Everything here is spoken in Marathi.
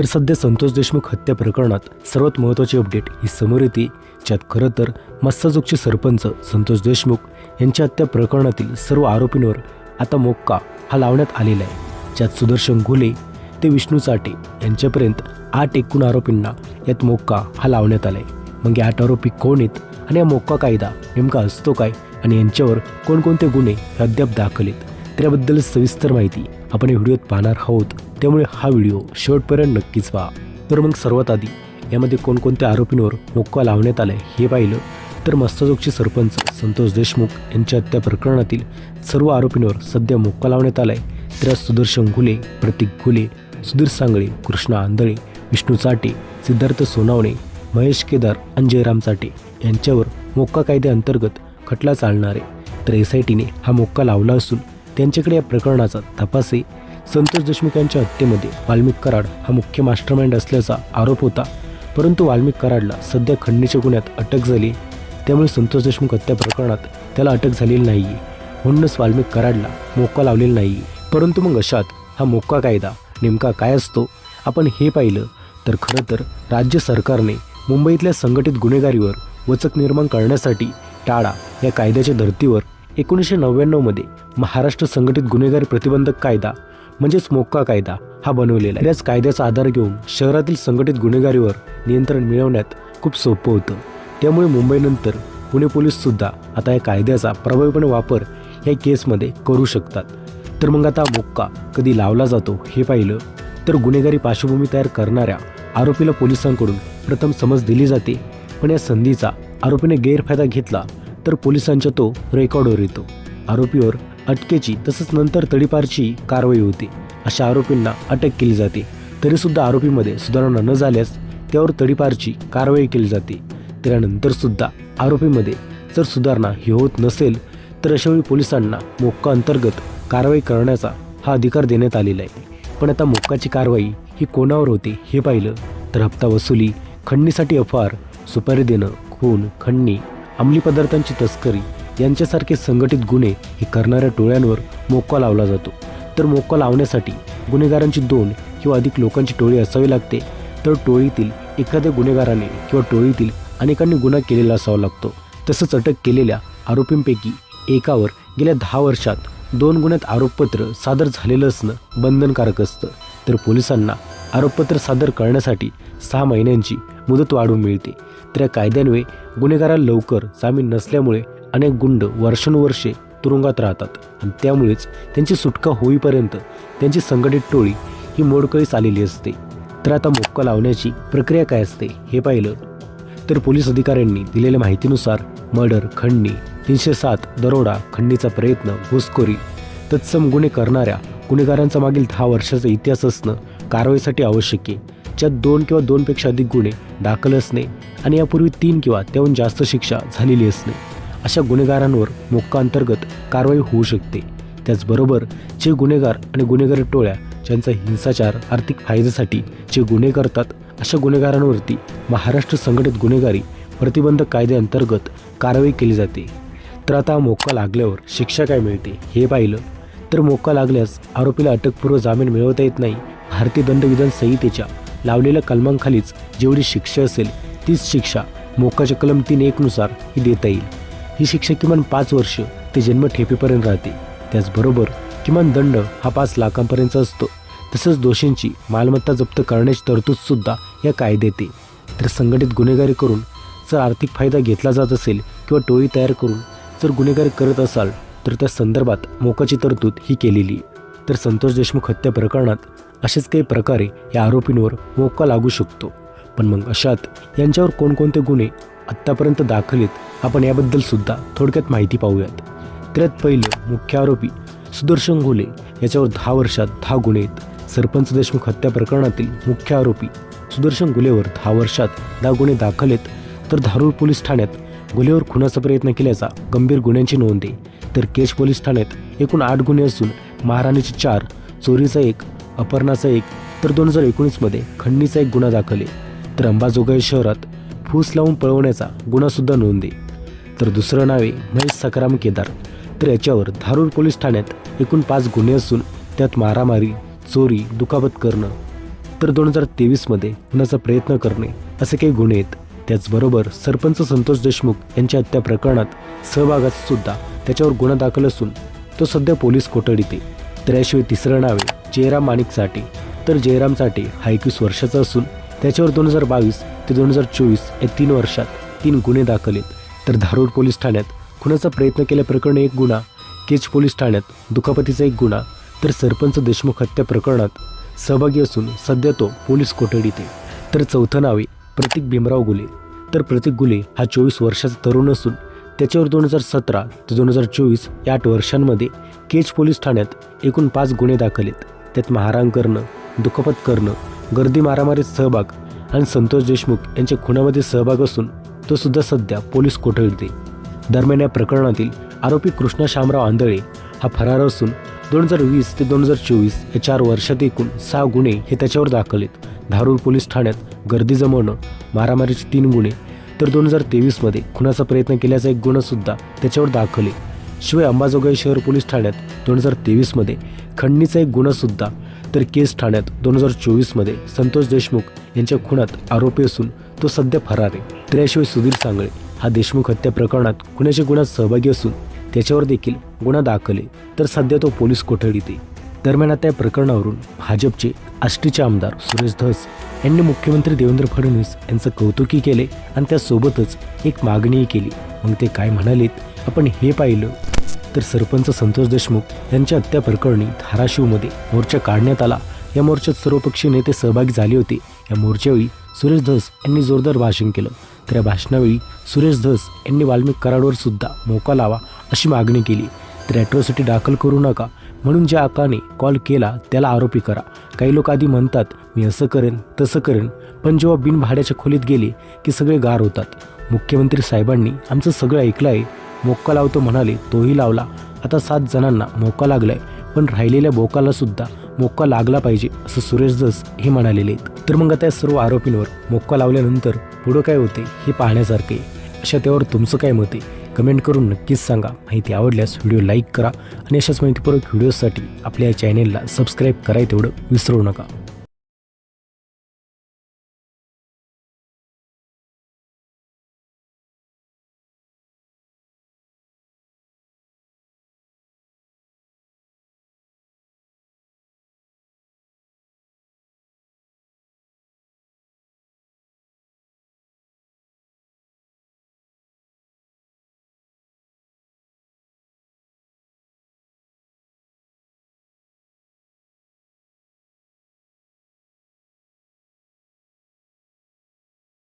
तर सध्या संतोष देशमुख हत्या प्रकरणात सर्वात महत्त्वाची अपडेट ही समोर येते. ज्यात खरं तर मस्साजोगचे सरपंच संतोष देशमुख यांच्या हत्या प्रकरणातील सर्व आरोपींवर आता मोक्का हा लावण्यात आलेला आहे. ज्यात सुदर्शन घुले ते विष्णू चाटे यांच्यापर्यंत आठ एकूण आरोपींना यात मोक्का हा लावण्यात आला आहे मग या आठ आरोपी कोण आहेत आणि हा मोक्का कायदा नेमका असतो काय आणि यांच्यावर कोणकोणते गुन्हे अद्याप दाखल आहेत? त्याबद्दल सविस्तर माहिती आपण या व्हिडिओत पाहणार आहोत. त्यामुळे हा व्हिडिओ शेवटपर्यंत नक्कीच पहा. तर मग सर्वात आधी यामध्ये कोणकोणत्या आरोपींवर मोक्का लावण्यात आलाय हे पाहिलं. तर मस्ताजोगचे सरपंच संतोष देशमुख यांच्या हत्या प्रकरणातील सर्व आरोपींवर सध्या मोक्का लावण्यात आलाय. तर सुदर्शन घुले प्रतीक घुले सुधीर सांगळे कृष्णा आंधळे विष्णू चाटे सिद्धार्थ सोनावणे महेश केदार आणि जयराम चाटे यांच्यावर मोक्का कायद्याअंतर्गत खटला चालणार. आहे तर एस आय टीने हा मोक्का लावला असून त्यांच्याकडे या प्रकरणाचा तपास आहे संतोष देशमुख यांच्या हत्येमध्ये वाल्मिक कराड हा मुख्य मास्टरमाइंड असल्याचा आरोप होता. परंतु वाल्मिक कराडला सध्या खंडणीच्या गुन्ह्यात अटक झाली. त्यामुळे संतोष देशमुख हत्या प्रकरणात त्याला अटक झालेली नाही आहे म्हणूनच वाल्मिक कराडला मोक्का लावलेला नाही आहे परंतु मग अशात हा मोक्का कायदा नेमका काय असतो? आपण हे पाहिलं तर खरं तर राज्य सरकारने मुंबईतल्या संघटित गुन्हेगारीवर वचक निर्माण करण्यासाठी टाळा या कायद्याच्या धर्तीवर एकोणीसशे नव्याण्णवमध्ये महाराष्ट्र संघटित गुन्हेगारी प्रतिबंधक कायदा म्हणजेच मोक्का कायदा हा बनवलेला आहे. याच कायद्याचा आधार घेऊन शहरातील संघटित गुन्हेगारीवर नियंत्रण मिळवण्यात खूप सोपं होतं. त्यामुळे मुंबईनंतर पुणे पोलीससुद्धा आता या कायद्याचा प्रभावीपणे वापर या केसमध्ये करू शकतात. तर मग आता मोक्का कधी लावला जातो हे पाहिलं तर गुन्हेगारी पार्श्वभूमी तयार करणाऱ्या आरोपीला पोलिसांकडून प्रथम समज दिली जाते. पण या संधीचा आरोपीने गैरफायदा घेतला तर पोलिसांच्या तो रेकॉर्डवर येतो. आरोपीवर अटकेची तसंच नंतर तडीपारची कारवाई होते. अशा आरोपींना अटक केली जाते. तरीसुद्धा आरोपीमध्ये सुधारणा न झाल्यास त्यावर तडीपारची कारवाई केली जाते. त्यानंतर सुद्धा आरोपीमध्ये जर सुधारणा ही होत नसेल तर अशावेळी पोलिसांना मोक्का अंतर्गत कारवाई करण्याचा हा अधिकार देण्यात आलेला आहे. पण आता मोक्काची कारवाई ही कोणावर होते हे पाहिलं तर हप्ता वसुली खंडणीसाठी अफार सुपारी देणं खून खंडणी अंमली पदार्थांची तस्करी यांच्यासारखे संघटित गुन्हे हे करणाऱ्या टोळ्यांवर मोक्का लावला जातो. तर मोक्का लावण्यासाठी गुन्हेगारांची दोन किंवा अधिक लोकांची टोळी असावी लागते. तर टोळीतील एखाद्या गुन्हेगाराने किंवा टोळीतील अनेकांनी गुन्हा केलेला असावा लागतो. तसंच अटक केलेल्या आरोपींपैकी एकावर गेल्या दहा वर्षात दोन गुन्ह्यात आरोपपत्र सादर झालेलं असणं बंधनकारक असतं. तर पोलिसांना आरोपपत्र सादर करण्यासाठी सहा महिन्यांची मुदत वाढवून मिळते. तर या कायद्यान्वये गुन्हेगाराला लवकर जामीन नसल्यामुळे अनेक गुंड वर्षानुवर्षे तुरुंगात राहतात आणि त्यामुळेच त्यांची सुटका होईपर्यंत त्यांची संघटित टोळी ही मोडकळीस आलेली असते. तर आता मोक्का लावण्याची प्रक्रिया काय असते हे पाहिलं तर पोलीस अधिकाऱ्यांनी दिलेल्या माहितीनुसार मर्डर खंडणी तीनशे सात दरोडा खंडणीचा प्रयत्न घुसखोरी तत्सम गुन्हे करणाऱ्या गुन्हेगारांचा मागील दहा वर्षाचा इतिहास असणं कारवाईसाठी आवश्यक आहे. ज्यात दोन किंवा दोनपेक्षा अधिक गुन्हे दाखल असणे आणि यापूर्वी तीन किंवा त्याहून जास्त शिक्षा झालेली असणे. अशा गुन्हेगारांवर मोक्का अंतर्गत कारवाई होऊ शकते. त्याचबरोबर जे गुन्हेगार आणि गुन्हेगारी टोळ्या ज्यांचा हिंसाचार आर्थिक फायद्यासाठी जे गुन्हे करतात अशा गुन्हेगारांवरती महाराष्ट्र संघटित गुन्हेगारी प्रतिबंधक कायद्याअंतर्गत कारवाई केली जाते. तर आता मोक्का लागल्यावर शिक्षा काय मिळते हे पाहिलं. तर मोक्का लागल्यास आरोपीला अटकपूर्व जामीन मिळवता येत नाही भारतीय दंडविधान संहितेच्या लावलेल्या कलमांखालीच जेवढी शिक्षा असेल तीच शिक्षा मोकाच्या कलम तीन एकनुसार ही देता येईल. ही शिक्षा किमान पाच वर्ष ते जन्मठेपेपर्यंत राहते. त्याचबरोबर किमान दंड हा पाच लाखांपर्यंत असतो. तसंच दोषींची मालमत्ता जप्त करण्याची तरतूदसुद्धा या कायद्यात तर संघटित गुन्हेगारी करून जर आर्थिक फायदा घेतला जात असेल किंवा टोळी तयार करून जर गुन्हेगारी करत असाल तर त्या संदर्भात मोकाची तरतूद ही केलेली तर संतोष देशमुख हत्या प्रकरणात असेच काही प्रकारे या आरोपींवर मोक्का लागू शकतो. पण मग अशात यांच्यावर कोणकोणते गुन्हे आत्तापर्यंत दाखल आहेत आपण याबद्दल सुद्धा थोडक्यात माहिती पाहूयात. त्यात पहिलं मुख्य आरोपी सुदर्शन घोले याच्यावर दहा वर्षात दहा गुन्हे आहेत. सरपंच देशमुख हत्या प्रकरणातील मुख्य आरोपी सुदर्शन गुलेवर दहा वर्षात दहा गुन्हे दाखल आहेत. तर धारूर पोलीस ठाण्यात गुलेवर खुनाचा प्रयत्न केल्याचा गंभीर गुन्ह्यांची नोंद आहे. तर केश पोलीस ठाण्यात एकूण आठ गुन्हे असून महाराणीचे चार चोरीचा एक अपर्णाचा एक तर दोन हजार एकोणीसमध्ये खंडणीचा एक गुन्हा दाखल आहे. तर अंबाजोगाई शहरात फूस लावून पळवण्याचा गुन्हासुद्धा नोंदे तर दुसरं नाव आहे महेश सकाराम केदार. तर याच्यावर धारूर पोलीस ठाण्यात एकूण पाच गुन्हे असून त्यात मारामारी चोरी दुखापत करणं तर दोन हजार तेवीसमध्ये खुनाचा प्रयत्न करणे असे काही गुन्हे आहेत. त्याचबरोबर सरपंच संतोष देशमुख यांच्या हत्या प्रकरणात सहभागाचा सुद्धा त्याच्यावर गुन्हा दाखल असून तो सध्या पोलीस कोठडीत आहे. तर याशिवाय तिसरं नाव आहे जयराम माणिकसाठी. तर जयराम साठे हा एकवीस वर्षाचा असून त्याच्यावर दोन हजार बावीस ते दोन हजार चोवीस या तीन वर्षात तीन गुन्हे दाखल आहेत. तर धारूर पोलीस ठाण्यात खुनाचा प्रयत्न केल्याप्रकरणी एक गुन्हा केज पोलीस ठाण्यात दुखापतीचा एक गुन्हा तर सरपंच देशमुख हत्या प्रकरणात सहभागी असून सध्या तो पोलीस कोठडीत आहे. तर चौथं नावे प्रतीक भीमराव गुले. तर प्रतीक गुले हा चोवीस वर्षाचा तरुण असून त्याच्यावर दोन हजार सतरा ते दोन हजार चोवीस या आठ वर्षांमध्ये केज पोलीस ठाण्यात एकूण पाच गुन्हे दाखल आहेत. त्यात मारहाण करणं दुखापत करणं गर्दी मारामारीत सहभाग आणि संतोष देशमुख यांच्या खुनामध्ये सहभाग असून तो सुद्धा सध्या पोलीस कोठडीत आहे. दरम्यान या प्रकरणातील आरोपी कृष्णा शामराव आंधळे हा फरार असून दोन हजार वीस ते दोन हजार चोवीस या चार वर्षात एकूण सहा गुन्हे हे त्याच्यावर दाखल आहेत. धारूर पोलीस ठाण्यात गर्दी जमवणं मारामारीचे तीन गुन्हे तर दोन हजार तेवीसमध्ये खुनाचा प्रयत्न केल्याचा एक गुन्हासुद्धा त्याच्यावर दाखल आहे. शिवाय अंबाजोगाई शहर पोलीस ठाण्यात दोन हजार तेवीसमध्ये खंडणीचा एक गुन्हासुद्धा तर केस ठाण्यात दोन हजार चोवीसमध्ये संतोष देशमुख यांच्या खुनात आरोपी असून तो सध्या फरार आहे. त्याशिवाय सुधीर सांगळे हा देशमुख हत्या प्रकरणात खुनाच्या गुन्ह्यात सहभागी असून त्याच्यावर देखील गुन्हा दाखल आहे. तर सध्या तो पोलीस कोठडीत आहे. दरम्यान आता या प्रकरणावरून भाजपचे आष्टीचे आमदार सुरेश धस यांनी मुख्यमंत्री देवेंद्र फडणवीस यांचं कौतुकी केले आणि त्यासोबतच एक मागणीही केली. मग ते काय म्हणालेत? आपण हे पाहिलं. तर सरपंच संतोष देशमुख यांच्या हत्या प्रकरणी धाराशिवमध्ये मोर्चा काढण्यात आला. या मोर्चात सर्वपक्षीय नेते सहभागी झाले होते. या मोर्चावेळी सुरेश धस यांनी जोरदार भाषण केलं. तर या भाषणावेळी सुरेश धस यांनी वाल्मिक कराडवर सुद्धा मोका लावा अशी मागणी केली. तर ॲट्रॉसिटी दाखल करू नका म्हणून ज्या आकाने कॉल केला त्याला आरोपी करा. काही लोक आधी म्हणतात मी असं करेन तसं करेन. पण जेव्हा बिनभाड्याच्या खोलीत गेले की सगळे गार होतात. मुख्यमंत्री साहेबांनी आमचं सगळं ऐकलं आहे मोक्का लावतो म्हणाले तोही लावला. आता सात जणांना मोका लागलाय पण राहिलेल्या बोकाला सुद्धा मोक्का लागला पाहिजे असं सुरेश दस हे म्हणालेले आहेत. तर मग आता या सर्व आरोपींवर मोक्का लावल्यानंतर पुढं काय होते हे पाहण्यासारखे अशा त्यावर तुमचं काय मत आहे? कमेंट करून नक्कीच सांगा. माहिती आवडल्यास व्हिडिओ लाईक करा आणि अशाच माहितीपूर्वक व्हिडिओसाठी आपल्या या चॅनेलला सबस्क्राईब कराय तेवढं विसरू नका.